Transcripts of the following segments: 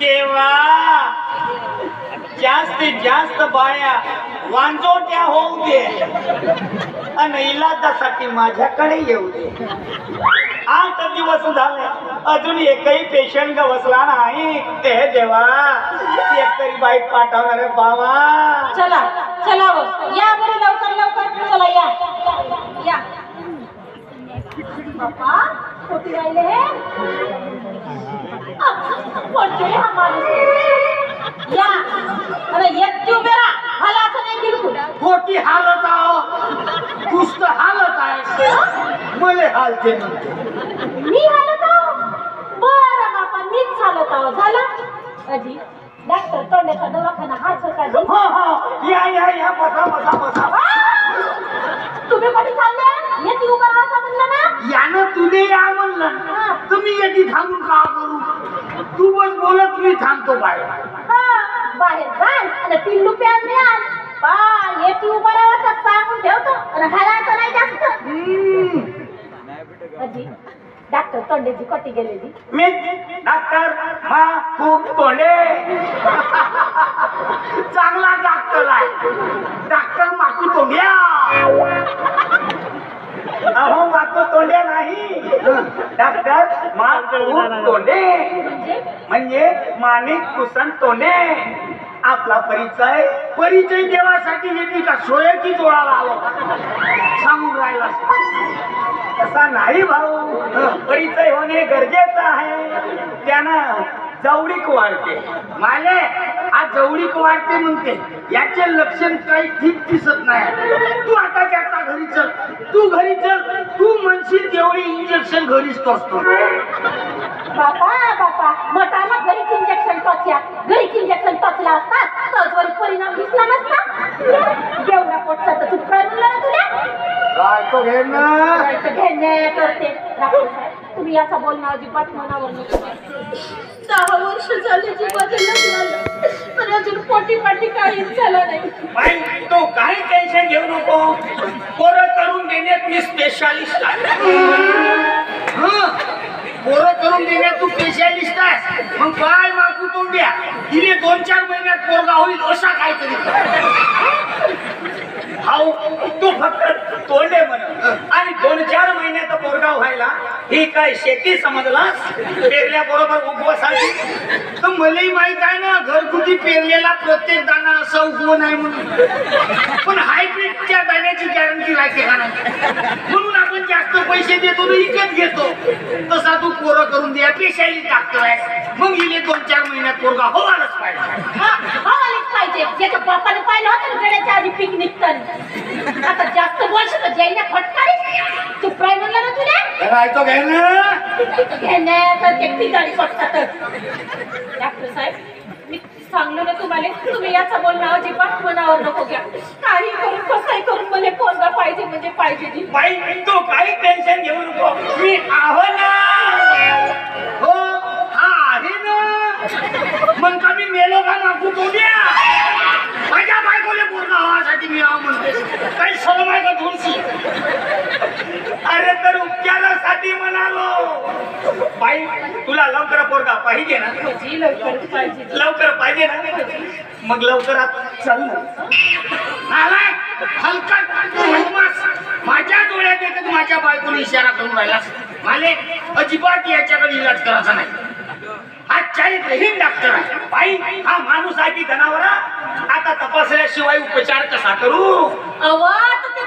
देवा जास्तीत जास्त बाया वांजोट्या होऊ दे. आणि इलाजासाठी माझ्याकडे येऊ दे. आठ दिवस झाले. अजून एकही पेशंट बसला नाही. ते देवा. एक तरी बाईक पाठवणार रे बाबा. चला चला व या बरं लवकर लवकर. चला या. या. बाप्पा कुठे राहिले हे. कोणते हा माणूस? या. अरे येत उभे राहा हालाचं नाही बिलकुल. खोटी हालत पुस्त हालत आहे. मले हालते म्हणते. मी हालत आहो. बरं बापा मीच हालत आहो. झालं? अजी डॉक्टर तोंडाचा दवाखाना हा हो हो. या या या. बसा बसा बसा. तुम्ही कुठे चालले? येते उभं राहायचं म्हणलं ना? यानं तुले या म्हणलं. तुम्ही याची थांबून का करू? तू बस बोलत मी थांबतो बाहेर. बाहेर जाल आणि पिल्लू प्यान द्याल बा येते उभं राहायचं सांगून ठेवतो. नाही जास्त. डॉक्टर तोंडेची कटी गेलेली. मी डॉक्टर मा खूप तोंडे. चांगला डॉक्टर आहे. डॉक्टर माकू तोंड्या. अहो माकू तोंड्या नाही. डॉक्टर मा खूप तोंडे. म्हणजे? म्हणजे माणिक कुसन तोंडे. आपला परिचय परिचय देवासाठी येते का? सोयकी जोडाला आलो. सांगून राहिला. तसा नाही भाऊ. परिचय होणे गरजेचं आहे. त्यानं जवळीक वाढते. माले आज जवळीक वाढते म्हणते. याचे लक्षण काही ठीक दिसत नाही. तू आता त्याचा घरी चल. तू घरी चल. तू म्हणशील तेवढी इंजेक्शन घरीच असतो बापा बापा मटाला घरीच इंजेक्शन टोचल्या घरीच इंजेक्शन टोचला असता तर परिणाम दिसला नसता? एवढा पोटचा तर तू म्हणलं ना तुला. काय तो घे ना? घेणे करते. साहेब, तुम्ही याचा बोलणं अजिबात मनावर नको दहा वर्ष झाली जीवाचं लग्न पण अजून पोटी पाटी काहीच झालं नाही. बाई तो काही टेन्शन घेऊ नको. पोरं करून देण्यात मी स्पेशालिस्ट आहे. हिने तिने दोन चार महिन्यात पोरगा होईल असा काहीतरी. कर. हाऊ तू फक्त तोंडे म्हण. आणि दोन चार महिन्यात पोरगा व्हायला ही काय शेती समजला? पेरल्या बरोबर उगवासाठी तर मलाही माहीत आहे ना घरगुती पेरलेला प्रत्येक दाना असा उगव नाही म्हणून. पण हायब्रिडच्या दाण्याची गॅरंटी राहते का नाही? पैसे देतो ना विकत घेतो. तसा तू पोरं करून द्या पेशाली टाकतोय. मग इले दोन चार महिन्यात पोरगा हो आलंच पाहिजे. हा हा आलेच पाहिजे त्याच्या बापाने पाहिलं होतं ना गड्याच्या आधी पिकनिक तर आता जास्त बोलशील तर जैना फटकारी तू प्राय म्हणलं ना तुला? राहतो घे ना. घेण्याचं ते पिजाडी पटतात डॉक्टर साहेब मी सांगलो ना तुम्हाला तुम्ही याचा बोलणं अजिबात मनावर नको घ्या. काही करून कसंही करून मला पोरगा पाहिजे म्हणजे पाहिजे ती. बाई तू काही टेन्शन घेऊ नको. मी आहो ना. हो हा आहे ना. मग का मी मेलो का नाकू तो माझ्या बायकोले पूर्ण हवासाठी मी आहो म्हणते. काही शरम आहे का अरे तर उपचारासाठी म्हणालो. बाई तुला लवकर पोरगा पाहिजे ना? जी लवकर पाहिजे. लवकर पाहिजे ना? मग लवकरात चल ना. नालाय हलकट. बदमाश. माझ्या डोळ्यात एकच माझ्या बायकोने इशारा करून राहिला माले अजिबात याच्याकडे इलाज करायचा नाही. हा चारित्रहीन डॉक्टर आहे. बाई हा माणूस आहे की जनावर? आता तपासल्याशिवाय उपचार कसा करू?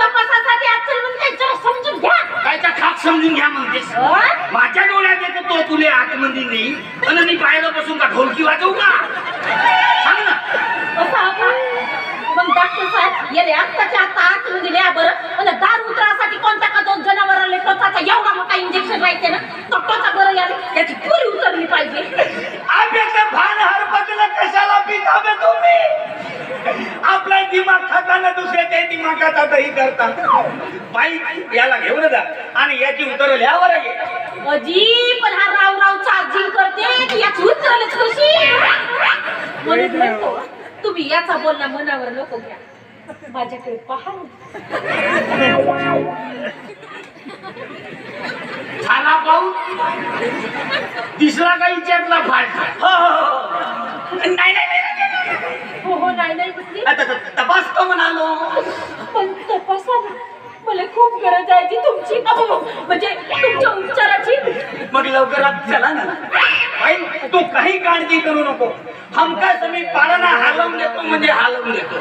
तपासासाठी समजून घ्या. कायचा खाक समजून घ्या म्हणतेस? माझ्या डोळ्यात येतो तो तुले आतमध्ये नाही आणि मी बाहेर बसून का ढोलकी वाजवू का सांग ना असं आता मग डॉक्टर साहेब येले आत्ताच्या आत्ता आत दिले बरं आणि दार उतरासाठी कोणत्या का दोन जनावरांना टोचाचा एवढा मोठा इंजेक्शन राहायचे ना तो टोचा बरं याला याची पुरी उतरली पाहिजे आंब्याचं भान हरपतलं कशाला पिता बे तुम्ही आपला दुसऱ्याच्या दिमागाचा दही करता. बाई याला घेऊन जा. आणि याची उत्तर लिहावर घे अजी पण हा राव राव चार्जिंग करते की याची उतरलच कशी म्हणून म्हणतो तुम्ही याचा बोलणं मनावर नको घ्या. माझ्याकडे पहा झाला पाऊस? तिसरा काही विचारला फाट हो हो, हो. नाही. हो हो नाही नाही आता त- तपासतो म्हणालो. पण तपासा. मला खूप गरज आहे जी तुमची. अहो, म्हणजे तुमच्या उपचाराची. मग लवकरात चला ना. बाई तू काही काळजी करू नको. हमकाच मी पाळणा हलवून देतो म्हणजे हलवून देतो.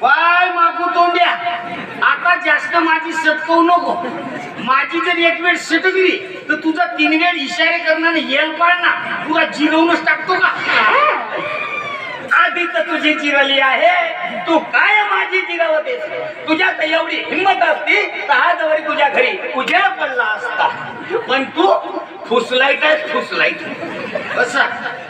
बाय मागू तोंड्या. आता जास्त माझी सटकवू नको. माझी जर एक वेळ सटकली तर तुझा तीन वेळ इशारे करणारे येल पाळणा तुला जिरवूनच टाकतो का? आधीच तुझी चिरली आहे. तू काय माझी जिरवतेस तुझ्यात एवढी हिंमत असती तर हा जवळ तुझ्या घरी उज्या पडला असता. पण तू फुसलाय काय फुसलाय कसा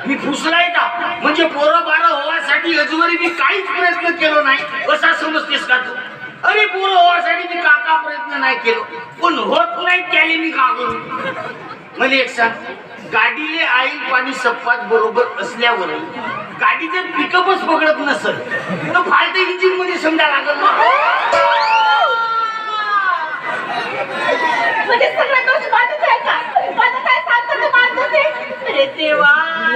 मी फुसलाय का म्हणजे पोरं बारं होवासाठी अजूनही मी काहीच प्रयत्न केलो नाही. कसा समजतेस का तू? अरे पोरं होवासाठी मी काका प्रयत्न नाही केलो? पण होत नाही त्याने मी का करू मला एक सांग. गाडीले आईल पाणी सप्पात बरोबर असल्यावर गाडी जर पिकअपच पकडत नसल तर फाल्ट इंजिनमध्ये समजा लागल ना. म्हणजे सगळ्या गोष्टी माझंच आहे का? माझं काय सांगतो ते माझंच आहे? अरे देवा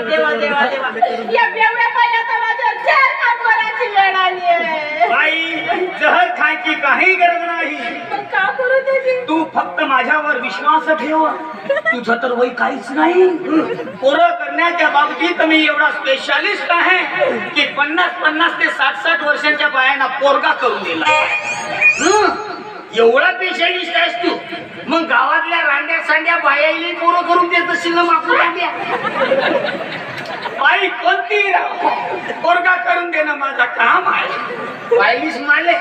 देवा देवा देवा. या बेवड्या पाहिल्याचा माझ्यावर चार काम करायची वेळ आली आहे. बाई जहर खायची काही गरज नाही. पण का करू त्याची? तू फक्त माझ्यावर विश्वास ठेव. तुझं तर वय काहीच नाही पोरं करण्याच्या बाबतीत मी एवढा स्पेशालिस्ट आहे की पन्नास पन्नास ते साठ साठ वर्षांच्या बायांना पोरगा करून दिला? एवढा स्पेशालिस्ट आहेस तू. मग गावातल्या रांड्या सांड्या बायाईली पोरं करून देत असशील ना माकू रांड्या बाई कोणती राव पोरगा करून देणं माझा काम आहे. बाईलीस माले.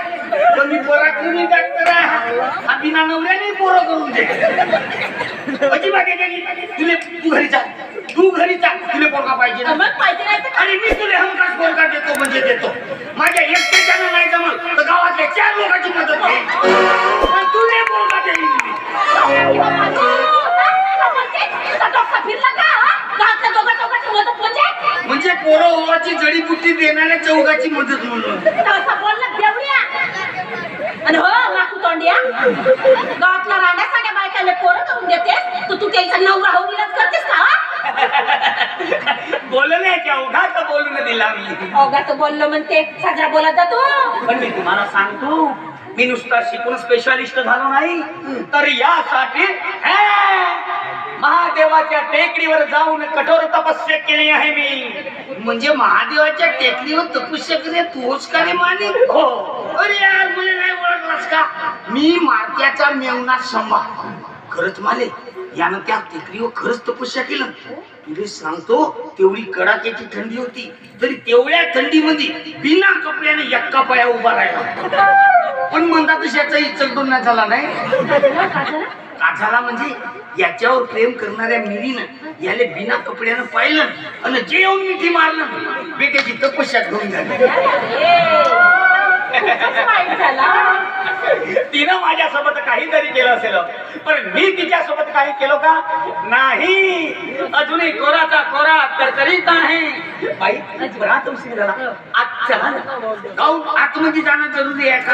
पण मी पोरा करून डॉक्टर आहे हा. बिना नवऱ्याने पोरं करून दे. अजिबात तुले तू घरी जा. तू घरी जा. तुले पोरगा पाहिजे ना. मग पाहिजे नाही तर आणि मी तुले हमखास पोरगा देतो म्हणजे देतो. माझ्या एकट्याच्यानं नाही जमल तर गावातल्या चार लोकांची मदत घे. पण तुले पोरगा देईन मी. म्हणजे म्हणजे पोरं ओवाची जडीबुटी देणाऱ्या चौघाची मदत म्हणून. आणि हो गावातला साड्या बायकाला पोरं करून देतेस तर तू त्याचा नवरा इलाज करतेस का? बोलण्याच्या ओघात बोलून दिला मी अवघा तर बोललो म्हणते साजरा बोलत जातो. पण मी तुम्हाला सांगतो मी नुसता शिकून स्पेशालिस्ट झालो नाही तर यासाठी महादेवाच्या टेकडीवर जाऊन कठोर तपस्या केली आहे मी. म्हणजे महादेवाच्या टेकडीवर तपस्या करे तोच का रे माने? हो. अरे यार मला नाही ओळखलास का? मी मार्क्याचा मेवना संभा खरंच माले यानं त्या टेकडीवर खरंच तपस्या केलं. तुला सांगतो तेवढी कडाक्याची थंडी होती तरी तेवढ्या थंडीमध्ये बिना कपड्याने एक्का पाया उभा राहिला. पण म्हणता तशाचा इचलतो नाही झाला नाही? का झाला म्हणजे याच्यावर प्रेम करणाऱ्या मिरीनं याले बिना कपड्यानं पाहिलं आणि जे येऊन मिठी मारलं. बेट्याची तपस्या घेऊन झाली. तिनं माझ्यासोबत काहीतरी केलं असेल. पण मी तिच्यासोबत काही केलो का? नाही. अजूनही कोराचा कोरा तरतरीत आहे. बाई रात उशीर झाला चला ना. काऊन आतमध्ये जाणं जरुरी आहे का?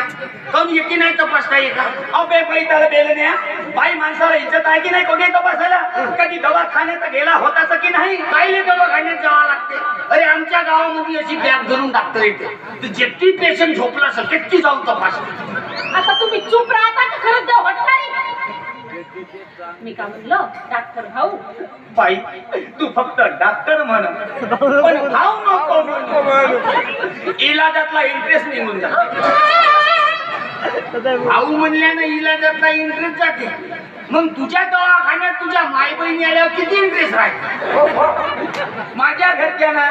काऊन येते नाही तपासता ये का अहो बे बाई त्याला बेल न्या बाई माणसाला इज्जत आहे की नाही? कोणी तपासायला? कधी दवाखान्यात गेला होताच की नाही? काहीले दवाखान्यात जावं लागते. अरे आमच्या गावामध्ये अशी बॅग धरून डॉक्टर येते. जेवढी पेशंट झोपला असेल तेवढी जाऊन तपास आता तुम्ही चुप राहता का खरंच देव मी का म्हणलं? डॉक्टर भाऊ. बाई तू फक्त डॉक्टर म्हण. पण भाऊ नको इलाजातला इंटरेस्ट निघून जा भाऊ म्हणल्यानं इलाजातला इंटरेस्ट जाते. मग तुझ्या दवाखान्यात तुझ्या माय बहिणी आल्यावर किती इंटरेस्ट राहील? माझ्या घरच्यांना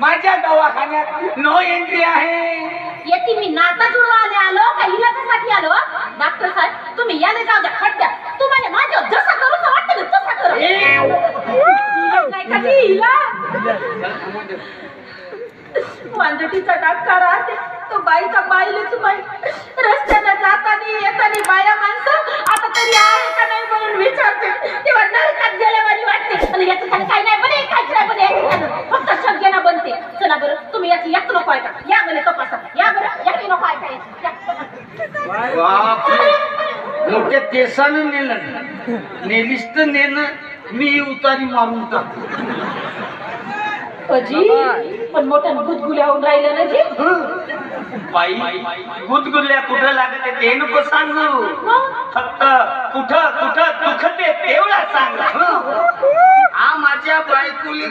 माझ्या दवाखान्यात नो एंट्री आहे. येते मी. नाता जुळवा आले आलो का? इलाजासाठी आलो डॉक्टर साहेब तुम्ही याले जाऊ द्या खड्ड्या तुम्हाला माझ्या जसा करू वाटतं ना तसा करू. इलाज नाही का ती इलाज? वांजटीचा डॉक्टर राहते तो बाईचा बाईलेच बाई रस्त्यानं जातानी येतानी बाया माणसं. आता तरी आहे का नाही म्हणून विचारते. तेव्हा नरकात गेल्यावानी वाटते. आणि याचं काही नाही बने काहीच नाही बने याचं फक्त शंकेना बनते चला बरं तुम्ही याची एक नको ऐका या बरे तपासा या बरं एक नको ऐका या. बापरे मोठ्या केसानं नेलं. नेलीस तर नेणं मी उतारी मारून टाकतो. अजी पण मोठ्या गुदगुल्या होऊन राहिलं ना जी? बाई गुदगुल्या कुठं लागत ते नको सांगू. फक्त कुठं कुठं दुखते तेवढा सांग. हा माझ्या बायकोले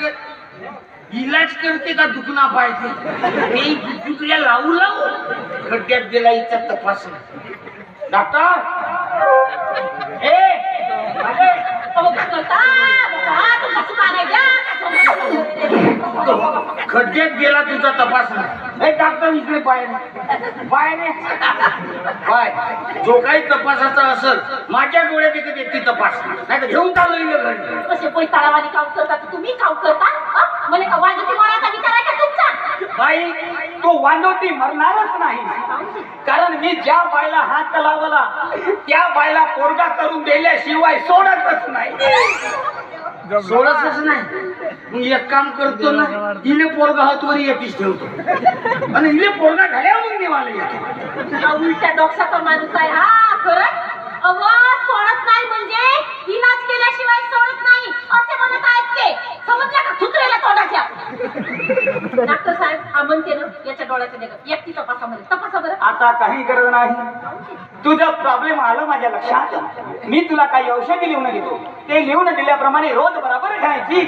इलाज करते का दुखना पाहिजे? मी गुदगुल्या लावू लावू. खड्ड्यात गेला हिचा तपास. डॉक्टर नाही. खड्ड्यात गेला तुझा तपास हे डॉक्टर इकडे बाहेर ये. बाय. जो काही तपासाचा असेल माझ्या डोळ्यात एकच येते तपास नाही तर घेऊन चाललो इकडे घरी कसे पैताळावानी काम करतात? तुम्ही काम करता? हं? मला का वाजती मारायचा विचार आहे का तुमचा? बाई तो वांदोटी मरणारच नाही. कारण मी ज्या बायला हात लावला त्या बायला पोरगा करून दिल्याशिवाय सोडतच नाही. सोडतच नाही. मग एक काम करतो ना हिने पोरगा हातवर येतीच ठेवतो. आणि हिने पोरगा झाल्यावर मग निवाला येतो. उलट्या डोक्याचा माणूस आहे. हा खरंच? अव सोडत नाही म्हणजे? इलाज केल्याशिवाय सोडत नाही. असे म्हणत आहेत ते. समजल्या का? थुकरेला तोंडाच्या. डॉक्टर साहेब हा म्हणते ना? याच्या डोळ्याचं देखत एकटी तपासामध्ये. तपासा बरं. आता काही गरज नाही. तुझा प्रॉब्लेम आलं माझ्या लक्षात. मी तुला काही औषधी लिहून देतो. ते लिहून दिल्याप्रमाणे रोज बरोबर घ्यायची.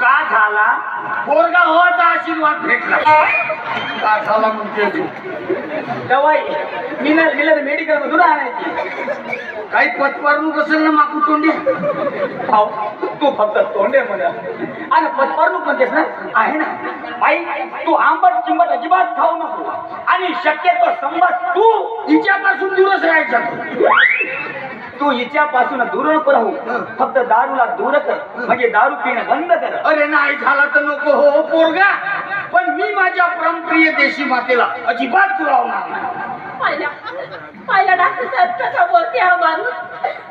का झाला? पोरगा होवाचा आशीर्वाद भेटला. का झाला म्हणते तू? दवाई मिलर मिलर मेडिकल मधून आणायची. काही पतवारणूक असेल ना माकू तोंडी? भाऊ तू फक्त तोंडे म्हणा. आणि पतवारणूक म्हणतेस ना? आहे ना? बाई तू आंबट चिंबट अजिबात खाऊ नको. आणि शक्यतो संबत तू हिच्यापासून दूरच राहायचं. तू हिच्यापासून दूर नको राहू. फक्त दारूला दूर कर. म्हणजे दारू पिणं बंद कर. अरे नाही झाला तर नको हो पोरगा. पण मी माझ्या परमप्रिय देशी मातेला अजिबात दुरावणार नाही. पाहिल्या. पाहिल्या डॉक्टर साहेब कसा बोलते हा माणूस?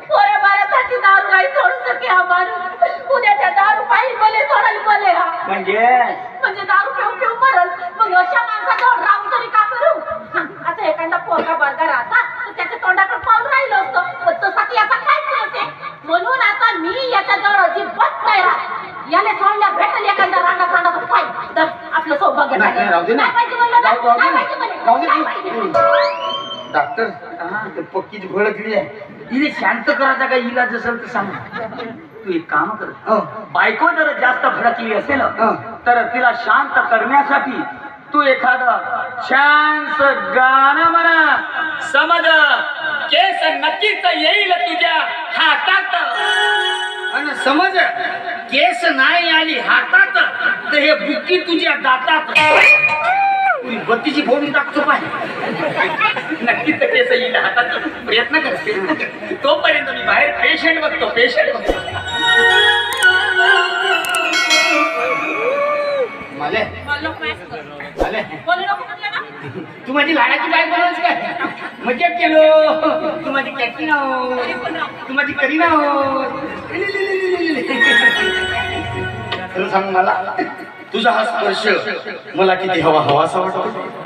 पोऱ्या बाळासाठी दारू नाही सोडू सके हा माणूस. उद्या त्या दारू पाहिजे भले सोडायला भले हा. म्हणजे? म्हणजे दारू पिऊन पिऊन मरल मग अशा माणसाजवळ राहून तरी का करू? आता एखादा पोरगा बर्गा राहता तर त्याच्या तोंडाकडे पाहून राहिलं असतं. पण तसा ती याचा काहीच नसे म्हणून आता मी याच्याजवळ अजिबात नाही राहत. याने सोडल्या भेटेल एखादा रांडा रांडा पाय तर आपलं सौभाग्य नाही, राहू पाहिजे म्हणलं? राहू- राहू नाही. पाहिजे दे. डॉक्टर हा तर पक्कीची भडकली आहे. शांत करायचा काही इलाज असेल तर सांग. तू एक काम कर. बायको जर जास्त भडकली असेल तर तिला शांत करण्यासाठी तू एखादं शांत गाणं म्हणा. समज केस नक्कीच येईल तुझ्या हातात. आणि समज केस नाही आली हातात तर हे बुक्की तुझ्या दातात. तुझी बत्तीची फोडून टाकतो पाय. नक्कीच केस येईल हातात प्रयत्न करते तोपर्यंत मी बाहेर पेशंट बघतो पेशंट बघतो. मला. तू माझी लाडाची बाय बनवच काय? मजा केलो. तू माझी कॅटरीना हो तू माझी करीना हो सांग मला. तुझा हा स्पर्श मला किती हवा हवासा वाटतो?